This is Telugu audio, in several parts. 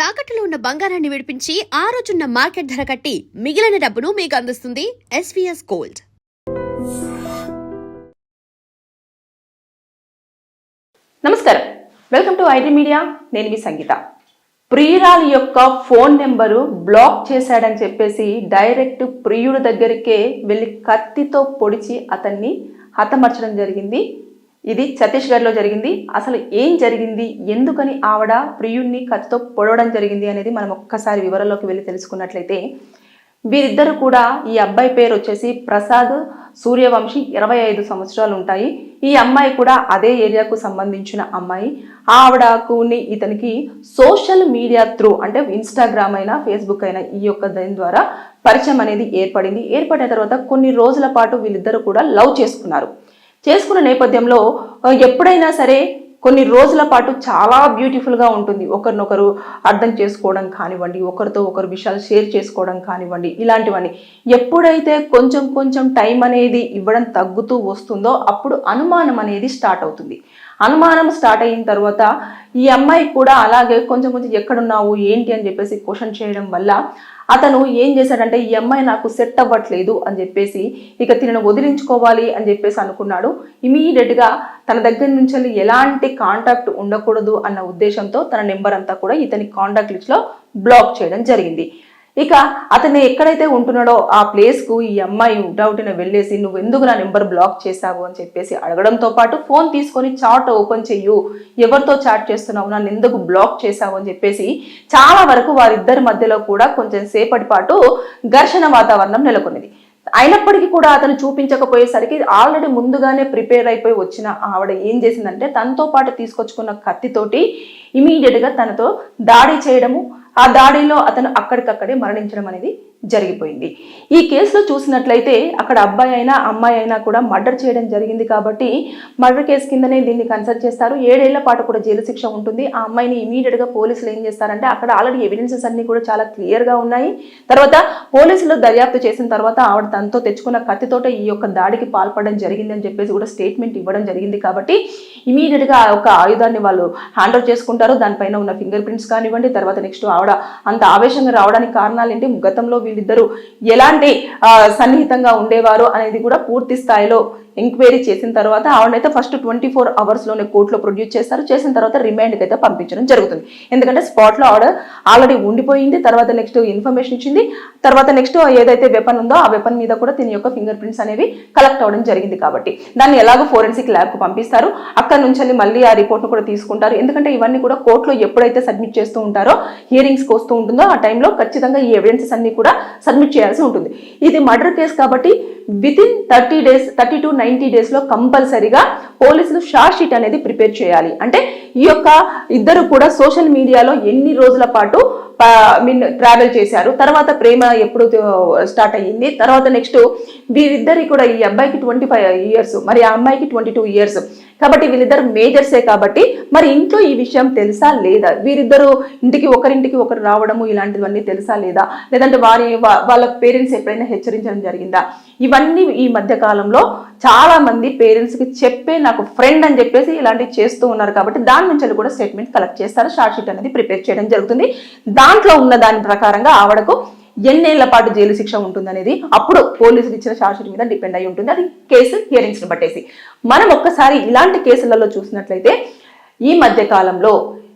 తాకట్టులో ఉన్న బంగారాన్ని విడిపించి ఆ రోజున్న మార్కెట్ ధర కట్టి మిగిలిన డబ్బును మీకు అందిస్తుంది ఎస్వీఎస్ గోల్డ్ నమస్కారం. వెల్కమ్ టు ఐటీ మీడియా నేను మీ సంగీత. ప్రియురాలి యొక్క ఫోన్ నెంబరు బ్లాక్ చేశాడని చెప్పేసి డైరెక్ట్ ప్రియుడి దగ్గరికే వెళ్ళి కత్తితో పొడిచి అతన్ని హతమర్చడం జరిగింది. ఇది ఛత్తీస్గఢ్లో జరిగింది. అసలు ఏం జరిగింది? ఎందుకని ఆవిడ ప్రియుడిని కత్తితో పొడవడం జరిగింది అనేది మనం ఒక్కసారి వివరాల్లోకి వెళ్ళి తెలుసుకున్నట్లయితే వీరిద్దరు కూడా ఈ అబ్బాయి పేరు వచ్చేసి ప్రసాద్ సూర్యవంశీ ఇరవై ఐదు సంవత్సరాలు ఉంటాయి. ఈ అమ్మాయి కూడా అదే ఏరియాకు సంబంధించిన అమ్మాయి. ఆవిడకుని ఇతనికి సోషల్ మీడియా త్రూ అంటే ఇన్స్టాగ్రామ్ అయినా ఫేస్బుక్ అయినా ఈ యొక్క దాని ద్వారా పరిచయం అనేది ఏర్పడింది. ఏర్పడిన తర్వాత కొన్ని రోజుల పాటు వీళ్ళిద్దరు కూడా లవ్ చేసుకున్నారు. చేసుకున్న నేపథ్యంలో ఎప్పుడైనా సరే కొన్ని రోజుల పాటు చాలా బ్యూటిఫుల్గా ఉంటుంది. ఒకరినొకరు అర్థం చేసుకోవడం కానివ్వండి ఒకరితో ఒకరు విషయాలు షేర్ చేసుకోవడం కానివ్వండి ఇలాంటివన్నీ. ఎప్పుడైతే కొంచెం కొంచెం టైం అనేది ఇవ్వడం తగ్గుతూ వస్తుందో అప్పుడు అనుమానం అనేది స్టార్ట్ అవుతుంది. అనుమానం స్టార్ట్ అయిన తర్వాత ఈ అమ్మాయి కూడా అలాగే కొంచెం కొంచెం ఎక్కడున్నావు ఏంటి అని చెప్పేసి క్వశ్చన్ చేయడం వల్ల అతను ఏం చేశాడంటే ఈ అమ్మాయి నాకు సెట్ అవ్వట్లేదు అని చెప్పేసి ఇక తినను వదిలించుకోవాలి అని చెప్పేసి అనుకున్నాడు. ఇమీడియట్గా తన దగ్గర నుంచి ఎలాంటి కాంటాక్ట్ ఉండకూడదు అన్న ఉద్దేశంతో తన నెంబర్ అంతా కూడా ఇతని కాంటాక్ట్ లిస్ట్లో బ్లాక్ చేయడం జరిగింది. ఇక అతను ఎక్కడైతే ఉంటున్నాడో ఆ ప్లేస్కు ఈ అమ్మాయి డౌట్ని వెళ్ళేసి నువ్వు ఎందుకు నా నెంబర్ బ్లాక్ చేశావు? అని చెప్పేసి అడగడంతో పాటు ఫోన్ తీసుకొని చాట్ ఓపెన్ చెయ్యు. ఎవరితో చాట్ చేస్తున్నావు? నన్ను ఎందుకు బ్లాక్ చేశావు? అని చెప్పేసి చాలా వరకు వారిద్దరి మధ్యలో కూడా కొంచెం సేపటి పాటు ఘర్షణ వాతావరణం నెలకొన్నది అయినప్పటికీ కూడా అతను చూపించకపోయేసరికి ఆల్రెడీ ముందుగానే ప్రిపేర్ అయిపోయి వచ్చిన ఆవిడ ఏం చేసిందంటే తనతో పాటు తీసుకొచ్చుకున్న కత్తితోటి ఇమీడియట్గా తనతో దాడి చేయడము ఆ దాడిలో అతను అక్కడికక్కడే మరణించడం అనేది జరిగిపోయింది. ఈ కేసులో చూసినట్లయితే అక్కడ అబ్బాయి అయినా అమ్మాయి అయినా కూడా మర్డర్ చేయడం జరిగింది కాబట్టి మర్డర్ కేసు కిందనే దీన్ని కన్సల్ట్ చేస్తారు. ఏడేళ్ళ పాటు కూడా జైలు శిక్ష ఉంటుంది. ఆ అమ్మాయిని ఇమీడియట్గా పోలీసులు ఏం చేస్తారంటే అక్కడ ఆల్రెడీ ఎవిడెన్సెస్ అన్ని కూడా చాలా క్లియర్గా ఉన్నాయి. తర్వాత పోలీసులు దర్యాప్తు చేసిన తర్వాత ఆవిడ తనతో తెచ్చుకున్న కత్తితోట ఈ యొక్క దాడికి పాల్పడడం జరిగింది అని చెప్పేసి కూడా స్టేట్మెంట్ ఇవ్వడం జరిగింది కాబట్టి ఇమీడియట్గా ఒక ఆయుధాన్ని వాళ్ళు హ్యాండ్ చేసుకుంటారు. దానిపైన ఉన్న ఫింగర్ ప్రింట్స్ కానివ్వండి తర్వాత నెక్స్ట్ ఆవిడ అంత ఆవేశంగా రావడానికి కారణాలు ఏంటి గతంలో వీళ్ళిద్దరూ ఎలాంటి సన్నిహితంగా ఉండేవారు అనేది కూడా పూర్తి స్థాయిలో ఎంక్వైరీ చేసిన తర్వాత ఆవిడనైతే ఫస్ట్ ట్వంటీ ఫోర్ అవర్స్లోనే కోర్టులో ప్రొడ్యూస్ చేస్తారు చేసిన తర్వాత రిమాండ్కి అయితే పంపించడం జరుగుతుంది. ఎందుకంటే స్పాట్లో ఆవిడ ఆల్రెడీ ఉండిపోయింది. తర్వాత నెక్స్ట్ ఇన్ఫర్మేషన్ ఇచ్చింది. తర్వాత నెక్స్ట్ ఏదైతే వెపన్ ఉందో ఆ వెపన్ మీద కూడా దీని యొక్క ఫింగర్ ప్రింట్స్ అనేవి కలెక్ట్ అవ్వడం జరిగింది కాబట్టి. దాన్ని ఎలాగో ఫోరెన్సిక్ ల్యాబ్కు పంపిస్తారు. అక్కడ నుంచి వెళ్ళి మళ్ళీ ఆ రిపోర్ట్ను కూడా తీసుకుంటారు. ఎందుకంటే ఇవన్నీ కూడా కోర్టులో ఎప్పుడైతే సబ్మిట్ చేస్తూ ఉంటారో హియరింగ్స్కి వస్తూ ఉంటుందో ఆ టైంలో ఖచ్చితంగా ఈ ఎవిడెన్సెస్ అన్ని కూడా సబ్మిట్ చేయాల్సి ఉంటుంది. ఇది మర్డర్ కేసు కాబట్టి within thirty days thirty to ninety డేస్లో కంపల్సరీగా పోలీసులు షార్ట్ షీట్ అనేది ప్రిపేర్ చేయాలి. అంటే ఈ యొక్క ఇద్దరు కూడా సోషల్ మీడియాలో ఎన్ని రోజుల పాటు మీన్ ట్రావెల్ చేశారు. తర్వాత ప్రేమ ఎప్పుడు స్టార్ట్ అయ్యింది. తర్వాత నెక్స్ట్ వీరిద్దరి కూడా ఈ అబ్బాయికి ట్వంటీ ఫైవ్ ఇయర్స్ మరి ఆ అమ్మాయికి ట్వంటీ టూ ఇయర్స్ కాబట్టి వీళ్ళిద్దరు మేజర్సే కాబట్టి మరి ఇంట్లో ఈ విషయం తెలుసా లేదా? వీరిద్దరు ఇంటికి ఒకరింటికి ఒకరు రావడము ఇలాంటివన్నీ తెలుసా లేదా? లేదంటే వారి వాళ్ళ పేరెంట్స్ ఎప్పుడైనా హెచ్చరించడం జరిగిందా? ఇవన్నీ ఈ మధ్య కాలంలో చాలా మంది చెప్పే నాకు ఫ్రెండ్ అని చెప్పేసి ఇలాంటివి చేస్తూ ఉన్నారు కాబట్టి దాని నుంచి కూడా స్టేట్మెంట్ కలెక్ట్ చేస్తారు షార్ట్ షీట్ అనేది ప్రిపేర్ చేయడం జరుగుతుంది. దాంట్లో ఉన్న దాని ప్రకారంగా ఆవిడకు ఎన్నేళ్ళ పాటు జైలు శిక్ష ఉంటుందనేది అప్పుడు పోలీసులు ఇచ్చిన షార్ట్ షీట్ మీద డిపెండ్ అయి ఉంటుంది. అది కేసు హియరింగ్స్ని బట్టేసి. మనం ఒక్కసారి ఇలాంటి కేసులలో చూసినట్లయితే ఈ మధ్య కాలంలో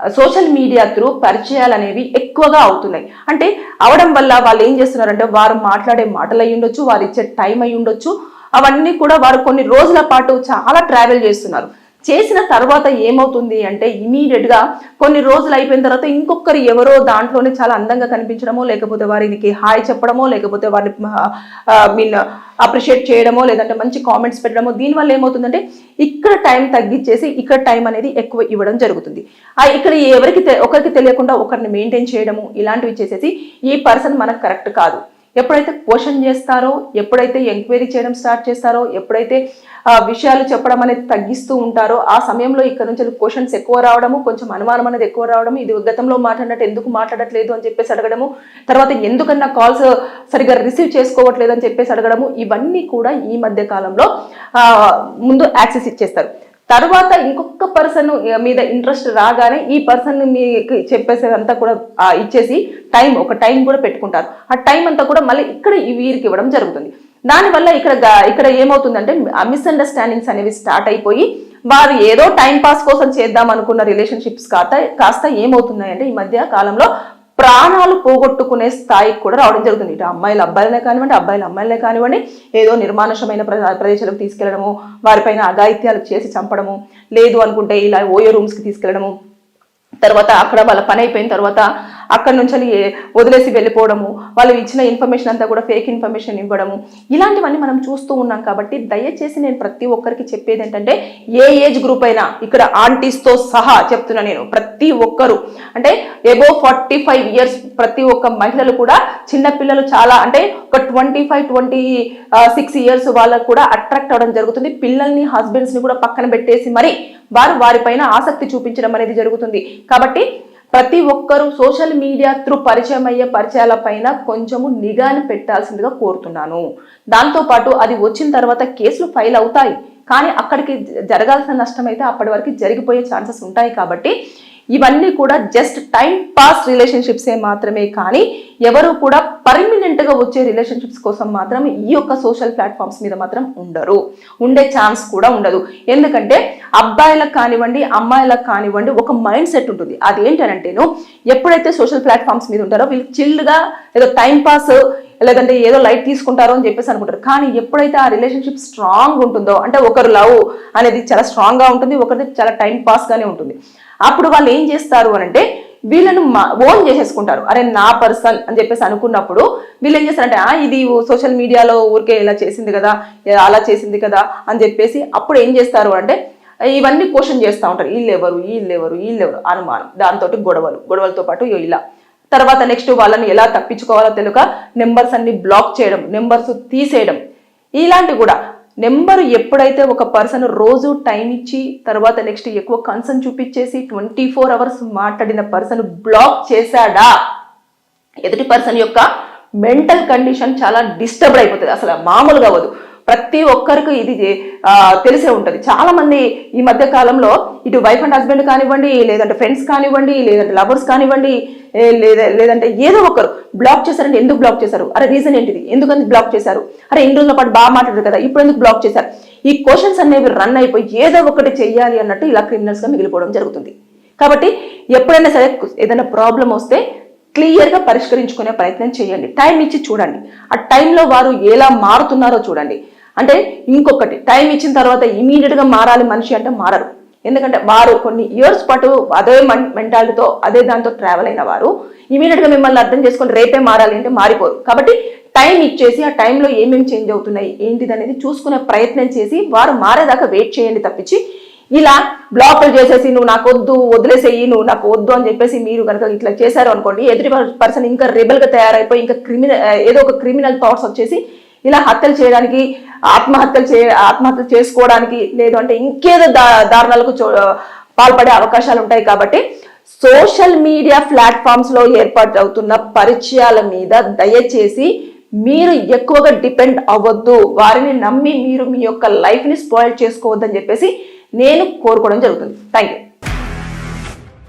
సోషల్ మీడియా త్రూ పరిచయాలు అనేవి ఎక్కువగా అవుతున్నాయి. అంటే అవడం వల్ల వాళ్ళు ఏం చేస్తున్నారంటే వారు మాట్లాడే మాటలు అయి ఉండొచ్చు వారు ఇచ్చే టైం అయి ఉండొచ్చు. అవన్నీ కూడా వారు కొన్ని రోజుల పాటు చాలా ట్రావెల్ చేస్తున్నారు. చేసిన తర్వాత ఏమవుతుంది అంటే ఇమీడియట్గా కొన్ని రోజులు అయిపోయిన తర్వాత ఇంకొకరు ఎవరో దాంట్లోనే చాలా అందంగా కనిపించడమో లేకపోతే వారికి హాయ్ చెప్పడమో లేకపోతే వారిని మీన్ అప్రిషియేట్ చేయడమో లేదంటే మంచి కామెంట్స్ పెట్టడమో దీనివల్ల ఏమవుతుందంటే ఇక్కడ టైం తగ్గించేసి ఇక్కడ టైం అనేది ఎక్కువ ఇవ్వడం జరుగుతుంది. ఆ ఇక్కడ ఎవరికి ఒకరికి తెలియకుండా ఒకరిని మెయింటైన్ చేయడము ఇలాంటివి చేసేసి ఈ పర్సన్ మనకు కరెక్ట్ కాదు. ఎప్పుడైతే క్వశ్చన్ చేస్తారో ఎప్పుడైతే ఎంక్వైరీ చేయడం స్టార్ట్ చేస్తారో ఎప్పుడైతే విషయాలు చెప్పడం అనేది తగ్గిస్తూ ఉంటారో ఆ సమయంలో ఇక్కడ నుంచి క్వశ్చన్స్ ఎక్కువ రావడము కొంచెం అనుమానం అనేది ఎక్కువ రావడము ఇది గతంలో మాట్లాడినట్టు ఎందుకు మాట్లాడట్లేదు అని చెప్పేసి అడగడము తర్వాత ఎందుకన్నా కాల్స్ సరిగ్గా రిసీవ్ చేసుకోవట్లేదు అని చెప్పేసి అడగడము ఇవన్నీ కూడా ఈ మధ్య కాలంలో ముందు యాక్సెస్ ఇచ్చేస్తారు. తర్వాత ఇంకొక పర్సన్ మీద ఇంట్రెస్ట్ రాగానే ఈ పర్సన్ మీకు చెప్పేసేదంతా కూడా ఇచ్చేసి టైం ఒక టైం కూడా పెట్టుకుంటారు. ఆ టైం అంతా కూడా మళ్ళీ ఇక్కడ ఈ వీరికి ఇవ్వడం జరుగుతుంది. దానివల్ల ఇక్కడ ఇక్కడ ఏమవుతుందంటే మిస్అండర్స్టాండింగ్స్ అనేవి స్టార్ట్ అయిపోయి వారు ఏదో టైం పాస్ కోసం చేద్దాం అనుకున్న రిలేషన్షిప్స్ కాస్త కాస్త ఏమవుతున్నాయంటే ఈ మధ్య కాలంలో ప్రాణాలు పోగొట్టుకునే స్థాయికి కూడా రావడం జరుగుతుంది. ఇటు అమ్మాయిలు అబ్బాయిలనే కానివ్వండి అబ్బాయిలు అమ్మాయిలనే కానివ్వండి ఏదో నిర్మానుషమైన ప్ర- ప్రదేశాలకు తీసుకెళ్ళడము వారిపైన అఘాయిత్యాలు చేసి చంపడము లేదు అనుకుంటే ఇలా ఓయో రూమ్స్కి తీసుకెళ్ళడము తర్వాత అక్కడ వాళ్ళ పని అయిపోయిన తర్వాత అక్కడి నుంచి వదిలేసి వెళ్ళిపోవడము వాళ్ళు ఇచ్చిన ఇన్ఫర్మేషన్ అంతా కూడా ఫేక్ ఇన్ఫర్మేషన్ ఇవ్వడము ఇలాంటివన్నీ మనం చూస్తూ ఉన్నాం కాబట్టి దయచేసి నేను ప్రతి ఒక్కరికి చెప్పేది ఏంటంటే ఏ ఏజ్ గ్రూప్ అయినా ఇక్కడ ఆంటీస్తో సహా చెప్తున్నా నేను ప్రతి ఒక్కరు. అంటే ఎబో ఫార్టీ ఫైవ్ ఇయర్స్ ప్రతి ఒక్క మహిళలు కూడా చిన్న పిల్లలు చాలా అంటే ఒక twenty five twenty six years వాళ్ళకు కూడా అట్రాక్ట్ అవ్వడం జరుగుతుంది. పిల్లల్ని హస్బెండ్స్ని కూడా పక్కన పెట్టేసి మరి వారు వారిపైన ఆసక్తి చూపించడం అనేది జరుగుతుంది. కాబట్టి ప్రతి ఒక్కరూ సోషల్ మీడియా త్రూ పరిచయం అయ్యే పరిచయాల పైన కొంచెము నిఘాని పెట్టాల్సిందిగా కోరుతున్నాను. దాంతోపాటు అది వచ్చిన తర్వాత కేసులు ఫైల్ అవుతాయి. కానీ అక్కడికి జరగాల్సిన నష్టం అయితే అప్పటి వరకు జరిగిపోయే ఛాన్సెస్ ఉంటాయి కాబట్టి ఇవన్నీ కూడా జస్ట్ టైం పాస్ రిలేషన్షిప్సే మాత్రమే కానీ ఎవరు కూడా పర్మినెంట్గా వచ్చే రిలేషన్షిప్స్ కోసం మాత్రం ఈ యొక్క సోషల్ ప్లాట్ఫామ్స్ మీద మాత్రం ఉండరు. ఉండే ఛాన్స్ కూడా ఉండదు. ఎందుకంటే అబ్బాయిలకు కానివ్వండి అమ్మాయిలకు కానివ్వండి ఒక మైండ్ సెట్ ఉంటుంది. అది ఏంటనంటేను ఎప్పుడైతే సోషల్ ప్లాట్ఫామ్స్ మీద ఉంటారో వీళ్ళు చిల్డ్గా ఏదో టైం పాస్ లేదంటే ఏదో లైట్ తీసుకుంటారో అని చెప్పేసి అనుకుంటారు. కానీ ఎప్పుడైతే ఆ రిలేషన్షిప్ స్ట్రాంగ్ ఉంటుందో అంటే ఒకరు లవ్ అనేది చాలా స్ట్రాంగ్గా ఉంటుంది ఒకరిది చాలా టైం పాస్గానే ఉంటుంది. అప్పుడు వాళ్ళు ఏం చేస్తారు అని అంటే వీళ్ళను ఓన్ చేసేసుకుంటారు. అరే నా పర్సన్ అని చెప్పేసి అనుకున్నప్పుడు వీళ్ళు ఏం చేస్తారంటే ఇది సోషల్ మీడియాలో ఊరికే ఇలా చేసింది కదా అలా చేసింది కదా అని చెప్పేసి అప్పుడు ఏం చేస్తారు అంటే ఇవన్నీ క్వశ్చన్ చేస్తూ ఉంటారు. వీళ్ళెవరు వీళ్ళెవరు వీళ్ళెవరు అనుమానం. దాంతో గొడవలు. గొడవలతో పాటు ఇలా. తర్వాత నెక్స్ట్ వాళ్ళని ఎలా తప్పించుకోవాలో తెలియక నెంబర్స్ అన్ని బ్లాక్ చేయడం నెంబర్స్ తీసేయడం. ఇలాంటివి కూడా నెంబర్ ఎప్పుడైతే ఒక పర్సన్ రోజు టైం ఇచ్చి తర్వాత నెక్స్ట్ ఎక్కువ కన్సర్న్ చూపించేసి ట్వంటీ ఫోర్ అవర్స్ మాట్లాడిన పర్సన్ బ్లాక్ చేశాడా? ఎదుటి పర్సన్ యొక్క మెంటల్ కండిషన్ చాలా డిస్టర్బ్ అయిపోతుంది. అసలు మామూలుగా అవ్వదు. ప్రతి ఒక్కరికి ఇది తెలిసే ఉంటుంది. చాలామంది ఈ మధ్య కాలంలో ఇటు వైఫ్ అండ్ హస్బెండ్ కానివ్వండి లేదంటే ఫ్రెండ్స్ కానివ్వండి లేదంటే లవర్స్ కానివ్వండి లేదా లేదంటే ఏదో ఒకరు బ్లాక్ చేశారంటే ఎందుకు బ్లాక్ చేశారు? అరే రీజన్ ఏంటిది? ఎందుకని బ్లాక్ చేశారు? అరే ఇన్ని రోజుల పాటు బాగా మాట్లాడారు కదా ఇప్పుడు ఎందుకు బ్లాక్ చేశారు? ఈ క్వశ్చన్స్ అనేవి రన్ అయిపోయి ఏదో ఒకటి చెయ్యాలి అన్నట్టు ఇలా క్రిమినల్స్గా మిగిలిపోవడం జరుగుతుంది. కాబట్టి ఎప్పుడైనా సరే ఏదైనా ప్రాబ్లం వస్తే క్లియర్గా పరిష్కరించుకునే ప్రయత్నం చేయండి. టైం ఇచ్చి చూడండి. ఆ టైంలో వారు ఎలా మారుతున్నారో చూడండి. అంటే ఇంకొకటి టైం ఇచ్చిన తర్వాత ఇమీడియట్గా మారాలి మనిషి అంటే మారరు. ఎందుకంటే వారు కొన్ని ఇయర్స్ పాటు అదే మెంటాలిటీతో అదే దాంతో ట్రావెల్ అయిన వారు. ఇమీడియట్గా మిమ్మల్ని అర్థం చేసుకొని రేపే మారాలి అంటే మారిపోరు. కాబట్టి టైం ఇచ్చేసి ఆ టైంలో ఏమేమి చేంజ్ అవుతున్నాయి ఏంటిది అనేది చూసుకునే ప్రయత్నం చేసి వారు మారేదాకా వెయిట్ చేయండి తప్పించి ఇలా బ్లాక్లు చేసేసి నువ్వు నాకు వద్దు వదిలేసేయి నువ్వు నాకు వద్దు అని చెప్పేసి మీరు కనుక ఇట్లా చేశారు అనుకోండి ఎదుటి పర్సన్ ఇంకా రెబల్గా తయారైపోయి ఇంకా క్రిమినల్ ఏదో ఒక క్రిమినల్ థాట్స్ వచ్చేసి ఇలా హత్యలు చేయడానికి ఆత్మహత్యలు చే ఆత్మహత్యలు చేసుకోవడానికి లేదు అంటే ఇంకేదో దా దారుణాలకు చో- పాల్పడే అవకాశాలు ఉంటాయి కాబట్టి సోషల్ మీడియా ప్లాట్ఫామ్స్లో ఏర్పాటు అవుతున్న పరిచయాల మీద దయచేసి మీరు ఎక్కువగా డిపెండ్ అవ్వద్దు. వారిని నమ్మి మీరు మీ యొక్క లైఫ్ని స్పాయిల్ చేసుకోవద్దని చెప్పేసి నేను కోరుకోవడం జరుగుతుంది. Thank you